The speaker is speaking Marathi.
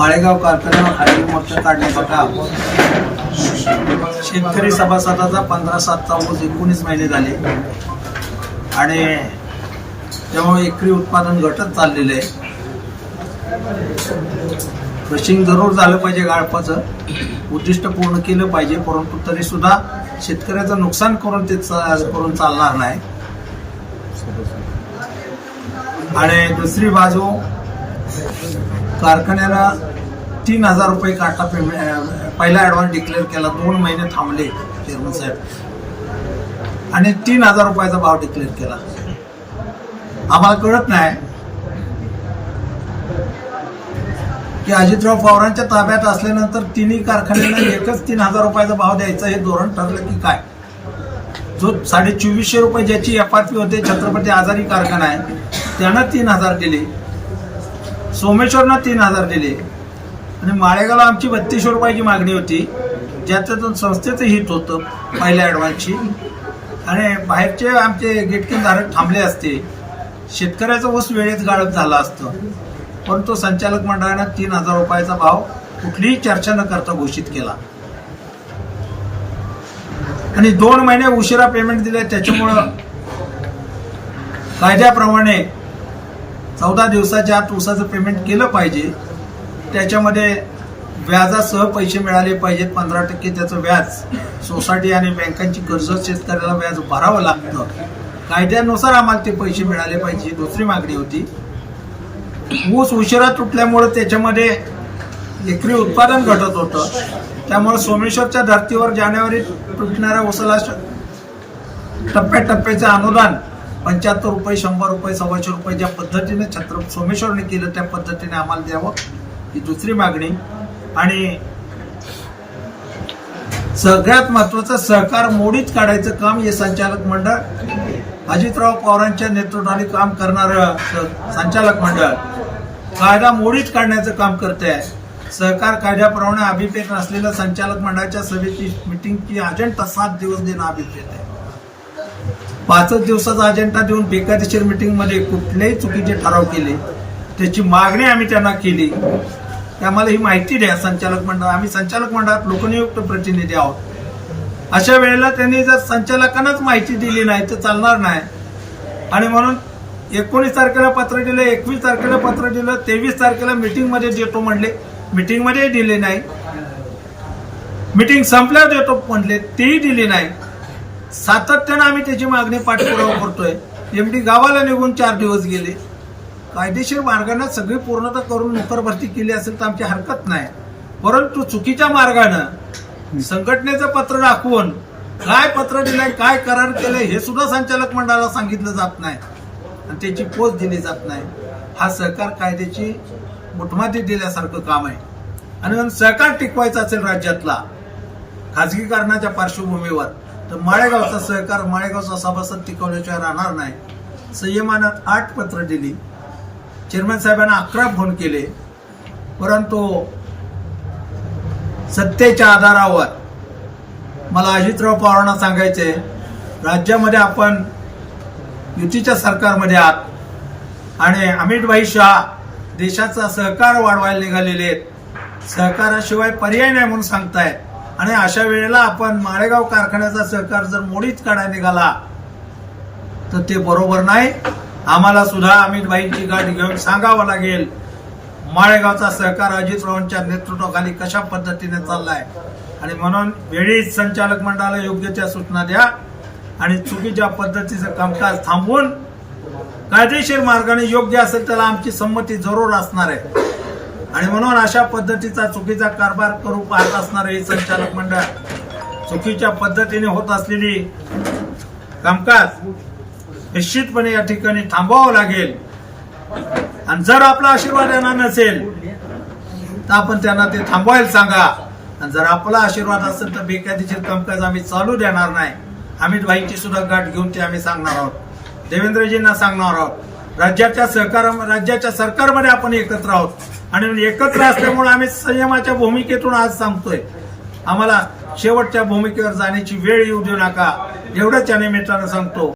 माळेगाव कारखान्यावर हायवे मोर्चा काढण्याचं काम. शेतकरी सभासदाचा पंधरा सातचा ऊस एकोणीस महिने झाले. आणि त्यामुळे एकरी उत्पादन घटत चाललेलं आहे. क्रशिंग जरूर झालं पाहिजे गाळपाचं. उद्दिष्ट पूर्ण केलं पाहिजे परंतु तरी सुद्धा शेतकऱ्याचं नुकसान करून ते करून चालणार नाही. आणि दुसरी बाजू कारखान्याला तीन हजार रुपये काटा पेमेंट पहिला ऍडव्हान्स डिक्लेअर केला. दोन महिने थांबले चेअरमन साहेब. आणि तीन हजार रुपयाचा भाव डिक्लेअर केला. आम्हाला कळत नाही की अजितराव पवारांच्या ताब्यात असल्यानंतर तिन्ही कारखान्यांना एकच तीन हजार रुपयाचा भाव द्यायचा हे धोरण ठरलं की काय? जो साडे चोवीसशे रुपये ज्याची एफ आर पी होते छत्रपती आजारी कारखाना आहे त्यानं तीन हजार दिले. सोमेश्वरनं तीन हजार दिले. आणि माळेगावला आमची बत्तीसशे रुपयाची मागणी होती. ज्याच्यातून संस्थेचं हित होतं पहिल्या ॲडव्हान्सची. आणि बाहेरचे आमचे गेटकिन धारक थांबले असते. शेतकऱ्याचा ऊस वेळेत गाळप झाला असतं. पण तो संचालक मंडळानं तीन हजार रुपयाचा भाव कुठलीही चर्चा न करता घोषित केला. आणि दोन महिने उशिरा पेमेंट दिले. त्याच्यामुळं कायद्याप्रमाणे चौदा दिवसाच्या आत ऊसाचं पेमेंट केलं पाहिजे. त्याच्यामध्ये व्याजासह पैसे मिळाले पाहिजेत पंधरा टक्के त्याचं व्याज. सोसायटी आणि बँकांची कर्ज शेतकऱ्याला व्याज भरावं लागतं. कायद्यानुसार आम्हाला ते पैसे मिळाले पाहिजे दुसरी मागणी होती. ऊस उशिरा तुटल्यामुळं त्याच्यामध्ये एकरी उत्पादन घटत होतं. त्यामुळे सोमेश्वरच्या धर्तीवर जानेवारीत तुटणाऱ्या ऊसाला टप्प्याटप्प्याचं अनुदान पंच्याहत्तर रुपये शंभर रुपये सव्वाशे रुपये ज्या पद्धतीने छत्र सोमेश्वरने केलं त्या पद्धतीने आम्हाला द्यावं ही दुसरी मागणी. आणि सगळ्यात महत्वाचं सहकार मोडीत काढायचं काम हे संचालक मंडळ अजितराव पवारांच्या नेतृत्वाने काम करणारं संचालक मंडळ. कायदा मोडीत काढण्याचं काम करत आहे सहकार कायद्याप्रमाणे अभिप्रेत नसलेल्या संचालक मंडळाच्या सभेची मिटिंगची अजंटा सात दिवस देणं अभिप्रेत आहे. पाचच दिवसाचा अजेंडा देऊन बेकायदेशीर मिटिंगमध्ये कुठलेही चुकीचे ठराव केले त्याची मागणी आम्ही त्यांना केली. आम्हाला ही माहिती द्या संचालक मंडळ. आम्ही संचालक मंडळात लोकनियुक्त प्रतिनिधी आहोत. अशा वेळेला त्यांनी जर संचालकांनाच माहिती दिली नाही तर चालणार नाही. आणि म्हणून एकोणीस तारखेला पत्र दिलं एकवीस तारखेला पत्र दिलं तेवीस तारखेला मीटिंगमध्ये देतो म्हणले. मीटिंग दिले नाही. मीटिंग संपल्यावर देतो म्हणले तेही दिली नाही. सातत्यानं आम्ही त्याची मागणी पाठपुरावा करतोय. एमडी गावाला निघून चार दिवस गेले. कायदेशीर मार्गाने सगळी पूर्णता करून नोकर भरती केली असेल तर आमची हरकत नाही. परंतु चुकीच्या मार्गानं संघटनेचं पत्र दाखवून काय पत्र दिलंय काय करार केलंय हे सुद्धा संचालक मंडळाला सांगितलं जात नाही. आणि त्याची पोच दिली जात नाही. हा सहकार कायद्याची मुठमाती दिल्यासारखं काम आहे. आणि सहकार टिकवायचा असेल राज्यातला खाजगीकरणाच्या पार्श्वभूमीवर. तर माळेगावचा सहकार माळेगावचा सभासद टिकवल्याशिवाय राहणार नाही. संयमानात आठ पत्र दिली. चेअरमॅन साहेबांना अकरा फोन केले. परंतु सत्तेच्या आधारावर मला अजितराव पवारांना सांगायचे राज्यामध्ये आपण युतीच्या सरकारमध्ये आहात आणि अमितभाई शहा देशाचा सहकार वाढवायला निघालेले आहेत. सहकाराशिवाय पर्याय नाही म्हणून सांगतायत. आणि अशा वेळेला आपण माळेगाव कारखान्याचा सहकार जर मोडीत काढायला निघाला तर ते बरोबर नाही. आम्हाला सुद्धा अमितभाईंची गाठ घेऊन सांगावं लागेल माळेगावचा सहकार अजितरावांच्या नेतृत्वाखाली कशा पद्धतीने चाललाय? आणि म्हणून वेळीच संचालक मंडळाला योग्य त्या सूचना द्या आणि चुकीच्या पद्धतीचं कामकाज थांबवून कायदेशीर मार्गाने योग्य असेल त्याला आमची संमती जरूर असणार आहे. आणि म्हणून अशा पद्धतीचा चुकीचा कारभार करू पाहत असणारे हे संचालक मंडळ चुकीच्या पद्धतीने होत असलेली कामकाज निश्चितपणे या ठिकाणी थांबवावं लागेल. आणि जर आपला आशीर्वाद येणार नसेल तर आपण त्यांना ते थांबवायला सांगा. आणि जर आपला आशीर्वाद असेल तर बेकायदेशीर कामकाज आम्ही चालू देणार नाही. अमित भाईची सुद्धा गाठ घेऊन ते आम्ही सांगणार आहोत. देवेंद्रजींना सांगणार आहोत. राज्याच्या सहकार राज्याच्या सरकारमध्ये आपण एकत्र आहोत. आणि म्हणजे एकत्र असल्यामुळे आम्ही संयमाच्या भूमिकेतून आज सांगतोय. आम्हाला शेवटच्या भूमिकेवर जाण्याची वेळ येऊ देऊ नका. एवढंच या निमित्तानं सांगतो.